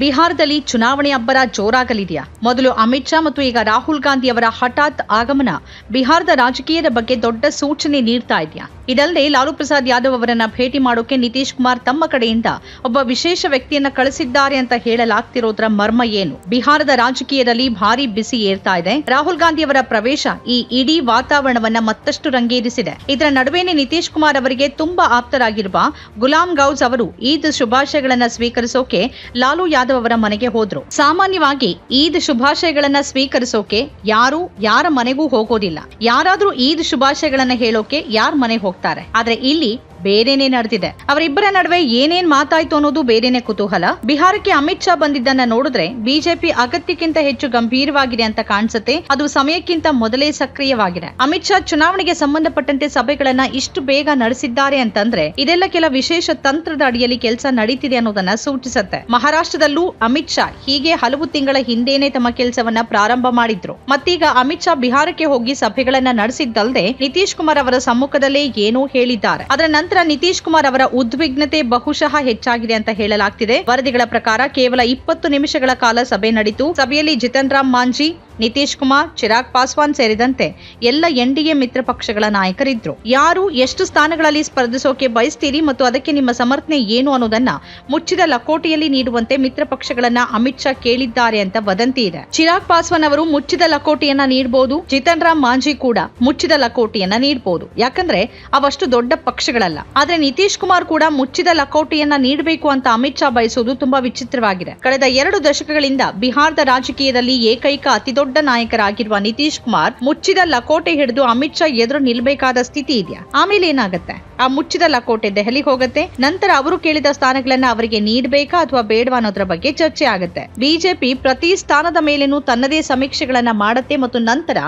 ಬಿಹಾರದಲ್ಲಿ ಚುನಾವಣೆ ಅಬ್ಬರ ಜೋರಾಗಲಿದೆಯಾ? ಮೊದಲು ಅಮಿತ್ ಶಾ ಮತ್ತು ಈಗ ರಾಹುಲ್ ಗಾಂಧಿ ಅವರ ಹಠಾತ್ ಆಗಮನ. ಬಿಹಾರದ ರಾಜಕೀಯದ ಬಗ್ಗೆ ದೊಡ್ಡ ಸೂಚನೆ ನೀಡ್ತಾ ಇದೆಯಾ? ಇದಲ್ಲದೆ ಲಾಲು ಪ್ರಸಾದ್ ಯಾದವ್ ಅವರನ್ನ ಭೇಟಿ ಮಾಡೋಕೆ ನಿತೀಶ್ ಕುಮಾರ್ ತಮ್ಮ ಕಡೆಯಿಂದ ಒಬ್ಬ ವಿಶೇಷ ವ್ಯಕ್ತಿಯನ್ನ ಕಳಿಸಿದ್ದಾರೆ ಅಂತ ಹೇಳಲಾಗ್ತಿರೋದ್ರ ಮರ್ಮ ಏನು? ಬಿಹಾರದ ರಾಜಕೀಯದಲ್ಲಿ ಭಾರಿ ಬಿಸಿ ಏರ್ತಾ ಇದೆ. ರಾಹುಲ್ ಗಾಂಧಿ ಅವರ ಪ್ರವೇಶ ಈ ಇಡೀ ವಾತಾವರಣವನ್ನ ಮತ್ತಷ್ಟು ರಂಗೇರಿಸಿದೆ. ಇದರ ನಡುವೆನೆ ನಿತೀಶ್ ಕುಮಾರ್ ಅವರಿಗೆ ತುಂಬಾ ಆಪ್ತರಾಗಿರುವ ಗುಲಾಂ ಗೌಜ್ ಅವರು ಈದ್ ಶುಭಾಶಯಗಳನ್ನ ಸ್ವೀಕರಿಸೋಕೆ ಲಾಲು ಯಾದವ್ ಅವರ ಮನೆಗೆ ಹೋದ್ರು. ಸಾಮಾನ್ಯವಾಗಿ ಈದ್ ಶುಭಾಶಯಗಳನ್ನ ಸ್ವೀಕರಿಸೋಕೆ ಯಾರು ಯಾರ ಮನೆಗೂ ಹೋಗೋದಿಲ್ಲ. ಯಾರಾದ್ರೂ ಈದ್ ಶುಭಾಶಯಗಳನ್ನ ಹೇಳೋಕೆ ಯಾರ ಮನೆಗೆ ಹೋಗ್ತಾರೆ? ಆದ್ರೆ ಇಲ್ಲಿ ಬೇರೆನೆ ನಡೆದಿದೆ. ಅವರಿಬ್ಬರ ನಡುವೆ ಏನೇನ್ ಮಾತಾಯ್ತು ಅನ್ನೋದು ಬೇರೆನೆ ಕುತೂಹಲ. ಬಿಹಾರಕ್ಕೆ ಅಮಿತ್ ಶಾ ಬಂದಿದ್ದನ್ನ ನೋಡಿದ್ರೆ ಬಿಜೆಪಿ ಅಗತ್ಯಕ್ಕಿಂತ ಹೆಚ್ಚು ಗಂಭೀರವಾಗಿದೆ ಅಂತ ಕಾಣಿಸುತ್ತೆ. ಅದು ಸಮಯಕ್ಕಿಂತ ಮೊದಲೇ ಸಕ್ರಿಯವಾಗಿದೆ. ಅಮಿತ್ ಶಾ ಚುನಾವಣೆಗೆ ಸಂಬಂಧಪಟ್ಟಂತೆ ಸಭೆಗಳನ್ನ ಇಷ್ಟು ಬೇಗ ನಡೆಸಿದ್ದಾರೆ ಅಂತಂದ್ರೆ ಇದೆಲ್ಲ ಕೆಲ ವಿಶೇಷ ತಂತ್ರದ ಅಡಿಯಲ್ಲಿ ಕೆಲಸ ನಡೀತಿದೆ ಅನ್ನೋದನ್ನ ಸೂಚಿಸುತ್ತೆ. ಮಹಾರಾಷ್ಟ್ರದಲ್ಲೂ ಅಮಿತ್ ಶಾ ಹೀಗೆ ಹಲವು ತಿಂಗಳ ಹಿಂದೆನೆ ತಮ್ಮ ಕೆಲಸವನ್ನ ಪ್ರಾರಂಭ ಮಾಡಿದ್ರು. ಮತ್ತೀಗ ಅಮಿತ್ ಶಾ ಬಿಹಾರಕ್ಕೆ ಹೋಗಿ ಸಭೆಗಳನ್ನ ನಡೆಸಿದ್ದಲ್ಲದೆ ನಿತೀಶ್ ಕುಮಾರ್ ಅವರ ಸಮ್ಮುಖದಲ್ಲೇ ಏನೋ ಹೇಳಿದ್ದಾರೆ. ಅದರ ನಂತರ ನಿತೀಶ್ ಕುಮಾರ್ ಅವರ ಉದ್ವಿಗ್ನತೆ ಬಹುಶಃ ಹೆಚ್ಚಾಗಿದೆ ಅಂತ ಹೇಳಲಾಗ್ತಿದೆ. ವರದಿಗಳ ಪ್ರಕಾರ ಕೇವಲ ಇಪ್ಪತ್ತು ನಿಮಿಷಗಳ ಕಾಲ ಸಭೆ ನಡೆಯಿತು ಸಭೆಯಲ್ಲಿ ಜಿತನ್ ರಾಮ್ ಮಾಂಜಿ ನಿತೀಶ್ ಕುಮಾರ್, ಚಿರಾಗ್ ಪಾಸ್ವಾನ್ ಸೇರಿದಂತೆ ಎಲ್ಲ ಎನ್ಡಿಎ ಮಿತ್ರ ಪಕ್ಷಗಳ ನಾಯಕರಿದ್ರು. ಯಾರು ಎಷ್ಟು ಸ್ಥಾನಗಳಲ್ಲಿ ಸ್ಪರ್ಧಿಸೋಕೆ ಬಯಸ್ತೀರಿ ಮತ್ತು ಅದಕ್ಕೆ ನಿಮ್ಮ ಸಮರ್ಥನೆ ಏನು ಅನ್ನೋದನ್ನ ಮುಚ್ಚಿದ ಲಕೋಟೆಯಲ್ಲಿ ನೀಡುವಂತೆ ಮಿತ್ರ ಪಕ್ಷಗಳನ್ನ ಅಮಿತ್ ಶಾ ಕೇಳಿದ್ದಾರೆ ಅಂತ ವದಂತಿ ಇದೆ. ಚಿರಾಗ್ ಪಾಸ್ವಾನ್ ಅವರು ಮುಚ್ಚಿದ ಲಕೋಟೆಯನ್ನ ನೀಡಬಹುದು ಜಿತನ್ ರಾಮ್ ಮಾಂಜಿ ಕೂಡ ಮುಚ್ಚಿದ ಲಕೋಟೆಯನ್ನ ನೀಡಬಹುದು ಯಾಕಂದ್ರೆ ಅವಷ್ಟು ದೊಡ್ಡ ಪಕ್ಷಗಳಲ್ಲ. ಆದ್ರೆ ನಿತೀಶ್ ಕುಮಾರ್ ಕೂಡ ಮುಚ್ಚಿದ ಲಕೋಟೆಯನ್ನ ನೀಡಬೇಕು ಅಂತ ಅಮಿತ್ ಶಾ ಬಯಸುವುದು ತುಂಬಾ ವಿಚಿತ್ರವಾಗಿದೆ. ಕಳೆದ ಎರಡು ದಶಕಗಳಿಂದ ಬಿಹಾರದ ರಾಜಕೀಯದಲ್ಲಿ ಏಕೈಕ ಅತಿದೊಡ್ಡ ನಾಯಕರಾಗಿರುವ ನಿತೀಶ್ ಕುಮಾರ್ ಮುಚ್ಚಿದ ಲಕೋಟೆ ಹಿಡಿದು ಅಮಿತ್ ಶಾ ಎದುರು ನಿಲ್ಬೇಕಾದ ಸ್ಥಿತಿ ಇದೆಯಾ? ಆಮೇಲೆ ಏನಾಗುತ್ತೆ? ಆ ಮುಚ್ಚಿದ ಲಕೋಟೆ ದೆಹಲಿಗೆ ಹೋಗುತ್ತೆ. ನಂತರ ಅವರು ಕೇಳಿದ ಸ್ಥಾನಗಳನ್ನ ಅವರಿಗೆ ನೀಡಬೇಕಾ ಅಥವಾ ಬೇಡವಾ ಅನ್ನೋದ್ರ ಬಗ್ಗೆ ಚರ್ಚೆ ಆಗುತ್ತೆ. ಬಿಜೆಪಿ ಪ್ರತಿ ಸ್ಥಾನದ ಮೇಲೇನು ತನ್ನದೇ ಸಮೀಕ್ಷೆಗಳನ್ನ ಮಾಡುತ್ತೆ ಮತ್ತು ನಂತರ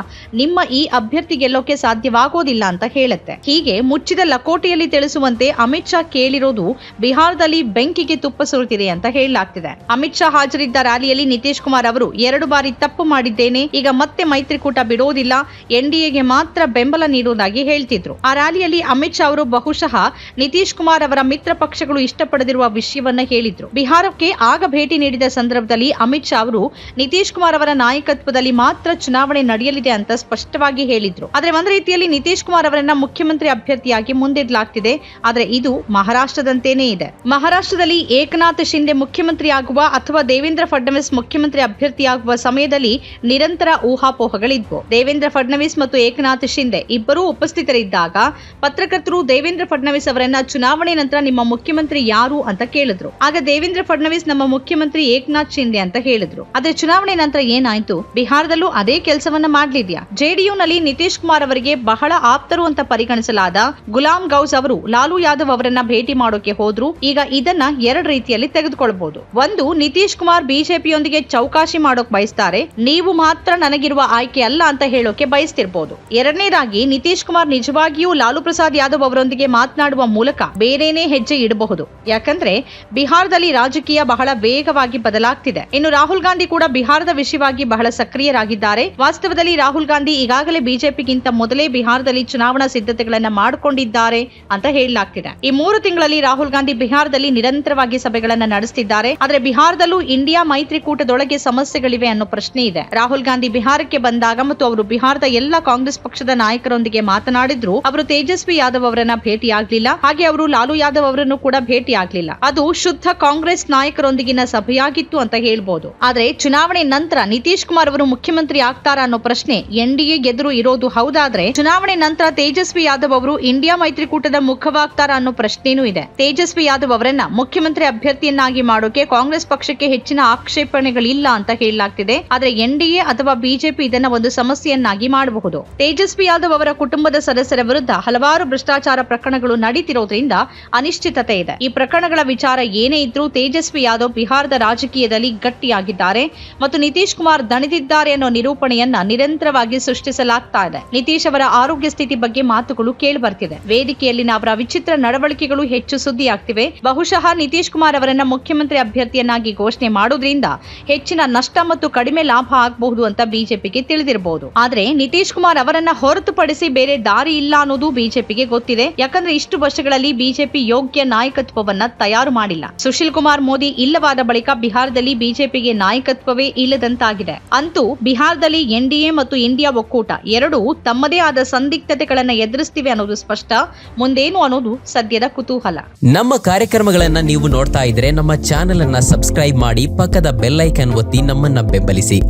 ನಿಮ್ಮ ಈ ಅಭ್ಯರ್ಥಿ ಗೆಲ್ಲೋಕೆ ಸಾಧ್ಯವಾಗೋದಿಲ್ಲ ಅಂತ ಹೇಳುತ್ತೆ. ಹೀಗೆ ಮುಚ್ಚಿದ ಲಕೋಟೆಯಲ್ಲಿ ತಿಳಿಸುವಂತೆ ಅಮಿತ್ ಶಾ ಕೇಳಿರೋದು ಬಿಹಾರದಲ್ಲಿ ಬೆಂಕಿಗೆ ತುಪ್ಪ ಸುರುತ್ತಿದೆ ಅಂತ ಹೇಳಲಾಗ್ತಿದೆ. ಅಮಿತ್ ಶಾ ಹಾಜರಿದ್ದ ರ್ಯಾಲಿಯಲ್ಲಿ ನಿತೀಶ್ ಕುಮಾರ್ ಅವರು, ಎರಡು ಬಾರಿ ತಪ್ಪು ಮಾಡಿದ್ದೇನೆ, ಈಗ ಮತ್ತೆ ಮೈತ್ರಿಕೂಟ ಬಿಡೋದಿಲ್ಲ ಎನ್ಡಿಎಗೆ ಮಾತ್ರ ಬೆಂಬಲ ನೀಡುವುದಾಗಿ ಹೇಳ್ತಿದ್ರು. ಆ ರ್ಯಾಲಿಯಲ್ಲಿ ಅಮಿತ್ ಶಾ ಅವರು ಬಹುಶಃ ನಿತೀಶ್ ಕುಮಾರ್ ಅವರ ಮಿತ್ರ ಪಕ್ಷಗಳು ಇಷ್ಟಪಡದಿರುವ ವಿಷಯವನ್ನ ಹೇಳಿದ್ರು. ಬಿಹಾರಕ್ಕೆ ಆಗ ಭೇಟಿ ನೀಡಿದ ಸಂದರ್ಭದಲ್ಲಿ ಅಮಿತ್ ಶಾ ಅವರು, ನಿತೀಶ್ ಕುಮಾರ್ ಅವರ ನಾಯಕತ್ವದಲ್ಲಿ ಮಾತ್ರ ಚುನಾವಣೆ ನಡೆಯಲಿದೆ ಅಂತ ಸ್ಪಷ್ಟವಾಗಿ ಹೇಳಿದ್ರು. ಆದ್ರೆ ಒಂದು ರೀತಿಯಲ್ಲಿ ನಿತೀಶ್ ಕುಮಾರ್ ಅವರನ್ನ ಮುಖ್ಯಮಂತ್ರಿ ಅಭ್ಯರ್ಥಿಯಾಗಿ ಮುಂದಿಡಲಾಗ್ತಿದೆ. ಆದ್ರೆ ಇದು ಮಹಾರಾಷ್ಟ್ರದಂತೇನೆ ಇದೆ. ಮಹಾರಾಷ್ಟ್ರದಲ್ಲಿ ಏಕನಾಥ್ ಶಿಂದೆ ಮುಖ್ಯಮಂತ್ರಿ ಆಗುವ ಅಥವಾ ದೇವೇಂದ್ರ ಫಡ್ನವೀಸ್ ಮುಖ್ಯಮಂತ್ರಿ ಅಭ್ಯರ್ಥಿಯಾಗುವ ಸಮಯದಲ್ಲಿ ನಿರಂತರ ಊಹಾಪೋಹಗಳಿದ್ವು. ದೇವೇಂದ್ರ ಫಡ್ನವೀಸ್ ಮತ್ತು ಏಕನಾಥ್ ಶಿಂದೆ ಇಬ್ಬರೂ ಉಪಸ್ಥಿತರಿದ್ದಾಗ ಪತ್ರಕರ್ತರು ದೇವೇಂದ್ರ ಫಡ್ನವೀಸ್ ಅವರನ್ನ ಚುನಾವಣೆ ನಂತರ ನಿಮ್ಮ ಮುಖ್ಯಮಂತ್ರಿ ಯಾರು ಅಂತ ಕೇಳಿದ್ರು. ಆಗ ದೇವೇಂದ್ರ ಫಡ್ನವೀಸ್ ನಮ್ಮ ಮುಖ್ಯಮಂತ್ರಿ ಏಕನಾಥ್ ಶಿಂದೆ ಅಂತ ಹೇಳಿದ್ರು. ಆದ್ರೆ ಚುನಾವಣೆ ನಂತರ ಏನಾಯ್ತು? ಬಿಹಾರದಲ್ಲೂ ಅದೇ ಕೆಲಸವನ್ನ ಮಾಡ್ಲಿದ್ಯಾ? ಜೆಡಿಯುನಲ್ಲಿ ನಿತೀಶ್ ಕುಮಾರ್ ಅವರಿಗೆ ಬಹಳ ಆಪ್ತರು ಅಂತ ಪರಿಗಣಿಸಲಾದ ಗುಲಾಂ ಗೌಸ್ ಅವರು ಲಾಲು ಯಾದವ್ ಅವರನ್ನ ಭೇಟಿ ಮಾಡೋಕೆ ಹೋದ್ರು. ಈಗ ಇದನ್ನ ಎರಡು ರೀತಿಯಲ್ಲಿ ತೆಗೆದುಕೊಳ್ಬಹುದು ಒಂದು, ನಿತೀಶ್ ಕುಮಾರ್ ಬಿಜೆಪಿಯೊಂದಿಗೆ ಚೌಕಾಶಿ ಮಾಡೋಕ್ ಬಯಸ್ತಾರೆ. ನೀವು ಮಾತ್ರ ನನಗಿರುವ ಆಯ್ಕೆ ಅಲ್ಲ ಅಂತ ಹೇಳೋಕೆ ಬಯಸ್ತಿರ್ಬೋದು. ಎರಡನೇದಾಗಿ, ನಿತೀಶ್ ಕುಮಾರ್ ನಿಜವಾಗಿಯೂ ಲಾಲು ಪ್ರಸಾದ್ ಯಾದವ್ ಅವರೊಂದಿಗೆ ಮಾತನಾಡುವ ಮೂಲಕ ಬೇರೇನೇ ಹೆಜ್ಜೆ ಇಡಬಹುದು. ಯಾಕಂದ್ರೆ ಬಿಹಾರದಲ್ಲಿ ರಾಜಕೀಯ ಬಹಳ ವೇಗವಾಗಿ ಬದಲಾಗ್ತಿದೆ. ಇನ್ನು ರಾಹುಲ್ ಗಾಂಧಿ ಕೂಡ ಬಿಹಾರದ ವಿಷಯವಾಗಿ ಬಹಳ ಸಕ್ರಿಯರಾಗಿದ್ದಾರೆ. ವಾಸ್ತವದಲ್ಲಿ ರಾಹುಲ್ ಗಾಂಧಿ ಈಗಾಗಲೇ ಬಿಜೆಪಿಗಿಂತ ಮೊದಲೇ ಬಿಹಾರದಲ್ಲಿ ಚುನಾವಣಾ ಸಿದ್ಧತೆಗಳನ್ನ ಮಾಡಿಕೊಂಡಿದ್ದಾರೆ ಅಂತ ಹೇಳಲಾಗ್ತಿದೆ. ಈ ಮೂರು ತಿಂಗಳಲ್ಲಿ ರಾಹುಲ್ ಗಾಂಧಿ ಬಿಹಾರದಲ್ಲಿ ನಿರಂತರವಾಗಿ ಸಭೆಗಳನ್ನ ನಡೆಸುತ್ತಿದ್ದಾರೆ ಆದ್ರೆ ಬಿಹಾರದಲ್ಲೂ ಇಂಡಿಯಾ ಮೈತ್ರಿಕೂಟದೊಳಗೆ ಸಮಸ್ಯೆಗಳಿವೆ ಅನ್ನೋ ಪ್ರಶ್ನೆ ಇದೆ. ರಾಹುಲ್ ಗಾಂಧಿ ಬಿಹಾರಕ್ಕೆ ಬಂದಾಗ ಮತ್ತು ಅವರು ಬಿಹಾರದ ಎಲ್ಲ ಕಾಂಗ್ರೆಸ್ ಪಕ್ಷದ ನಾಯಕರೊಂದಿಗೆ ಮಾತನಾಡಿದ್ರು, ಅವರು ತೇಜಸ್ವಿ ಯಾದವ್ ಅವರನ್ನ ಭೇಟಿಯಾಗಲಿಲ್ಲ. ಹಾಗೆ ಅವರು ಲಾಲು ಯಾದವ್ ಅವರನ್ನು ಕೂಡ ಭೇಟಿಯಾಗಲಿಲ್ಲ. ಅದು ಶುದ್ಧ ಕಾಂಗ್ರೆಸ್ ನಾಯಕರೊಂದಿಗಿನ ಸಭೆಯಾಗಿತ್ತು ಅಂತ ಹೇಳ್ಬೋದು. ಆದ್ರೆ ಚುನಾವಣೆ ನಂತರ ನಿತೀಶ್ ಕುಮಾರ್ ಅವರು ಮುಖ್ಯಮಂತ್ರಿ ಆಗ್ತಾರಾ ಅನ್ನೋ ಪ್ರಶ್ನೆ ಎನ್ಡಿಎ ಎದುರು ಇರೋದು ಹೌದಾದ್ರೆ ಚುನಾವಣೆ ನಂತರ ತೇಜಸ್ವಿ ಯಾದವ್ ಅವರು ಇಂಡಿಯಾ ಮೈತ್ರಿಕೂಟದ ಮುಖವಾಗ್ತಾರಾ ಅನ್ನೋ ಪ್ರಶ್ನೆನೂ ಇದೆ. ತೇಜಸ್ವಿ ಯಾದವ್ ಅವರನ್ನ ಮುಖ್ಯಮಂತ್ರಿ ಅಭ್ಯರ್ಥಿಯನ್ನಾಗಿ ಮಾಡೋಕೆ ಕಾಂಗ್ರೆಸ್ ಪಕ್ಷಕ್ಕೆ ಹೆಚ್ಚಿನ ಆಕ್ಷೇಪಣೆಗಳಿಲ್ಲ ಅಂತ ಹೇಳಲಾಗ್ತಿದೆ. ಆದ್ರೆ ಎನ್ಡಿಎ ಅಥವಾ ಬಿಜೆಪಿ ಇದನ್ನ ಒಂದು ಸಮಸ್ಯೆಯನ್ನಾಗಿ ಮಾಡಬಹುದು. ತೇಜಸ್ವಿ ಯಾದವ್ ಅವರ ಕುಟುಂಬದ ಸದಸ್ಯರ ವಿರುದ್ಧ ಹಲವಾರು ಭ್ರಷ್ಟಾಚಾರ ಪ್ರಕರಣಗಳು ನಡೀತಿರೋದ್ರಿಂದ ಅನಿಶ್ಚಿತತೆ ಇದೆ. ಈ ಪ್ರಕರಣಗಳ ವಿಚಾರ ಏನೇ ಇದ್ರೂ ತೇಜಸ್ವಿ ಯಾದವ್ ಬಿಹಾರದ ರಾಜಕೀಯದಲ್ಲಿ ಗಟ್ಟಿಯಾಗಿದ್ದಾರೆ ಮತ್ತು ನಿತೀಶ್ ಕುಮಾರ್ ದಣಿದಿದ್ದಾರೆ ಅನ್ನೋ ನಿರೂಪಣೆಯನ್ನ ನಿರಂತರವಾಗಿ ಸೃಷ್ಟಿಸಲಾಗ್ತಾ ಇದೆ. ನಿತೀಶ್ ಅವರ ಆರೋಗ್ಯ ಸ್ಥಿತಿ ಬಗ್ಗೆ ಮಾತುಗಳು ಕೇಳಿ ಬರ್ತಿದೆ ವೇದಿಕೆಯಲ್ಲಿನ ಅವರ ವಿಚಿತ್ರ ನಡವಳಿಕೆಗಳು ಹೆಚ್ಚು ಸುದ್ದಿಯಾಗ್ತಿವೆ. ಬಹುಶಃ ನಿತೀಶ್ ಕುಮಾರ್ ಅವರನ್ನ ಮುಖ್ಯಮಂತ್ರಿ ಅಭ್ಯರ್ಥಿಯನ್ನಾಗಿ ಘೋಷಣೆ ಮಾಡೋದ್ರಿಂದ ಹೆಚ್ಚಿನ ನಷ್ಟ ಮತ್ತು ಕಡಿಮೆ ಲಾಭ ಆಗಬಹುದು ಅಂತ ಬಿಜೆಪಿಗೆ ತಿಳಿದಿರಬಹುದು ಆದ್ರೆ ನಿತೀಶ್ ಕುಮಾರ್ ಅವರನ್ನ ಹೊರತುಪಡಿಸಿ ಬೇರೆ ದಾರಿ ಇಲ್ಲ ಅನ್ನೋದು ಬಿಜೆಪಿಗೆ ಗೊತ್ತಿದೆ. ಯಾಕಂದ್ರೆ ಇಷ್ಟು ವರ್ಷಗಳಲ್ಲಿ ಬಿಜೆಪಿ ಯೋಗ್ಯ ನಾಯಕತ್ವವನ್ನ ತಯಾರು ಮಾಡಿಲ್ಲ. ಸುಶೀಲ್ ಕುಮಾರ್ ಮೋದಿ ಇಲ್ಲವಾದ ಬಳಿಕ ಬಿಹಾರದಲ್ಲಿ ಬಿಜೆಪಿಗೆ ನಾಯಕತ್ವವೇ ಇಲ್ಲದಂತಾಗಿದೆ. ಅಂತೂ ಬಿಹಾರದಲ್ಲಿ ಎನ್ಡಿಎ ಮತ್ತು ಇಂಡಿಯಾ ಒಕ್ಕೂಟ ಎರಡೂ ತಮ್ಮದೇ ಆದ ಸಂದಿಗ್ಧತೆಗಳನ್ನ ಎದುರಿಸ್ತಿವೆ ಅನ್ನೋದು ಸ್ಪಷ್ಟ. ಮುಂದೇನು ಅನ್ನೋದು ಸದ್ಯದ ಕುತೂಹಲ. ನಮ್ಮ ಕಾರ್ಯಕ್ರಮಗಳನ್ನ ನೀವು ನೋಡ್ತಾ ಇದ್ರೆ ನಮ್ಮ ಚಾನೆಲ್ ಅನ್ನ ಸಬ್ಸ್ಕ್ರೈಬ್ ಮಾಡಿ ಪಕ್ಕದ ಬೆಲ್ಲೈಕನ್ ಒತ್ತಿ ನಮ್ಮನ್ನ ಬೆಂಬಲಿಸಿ.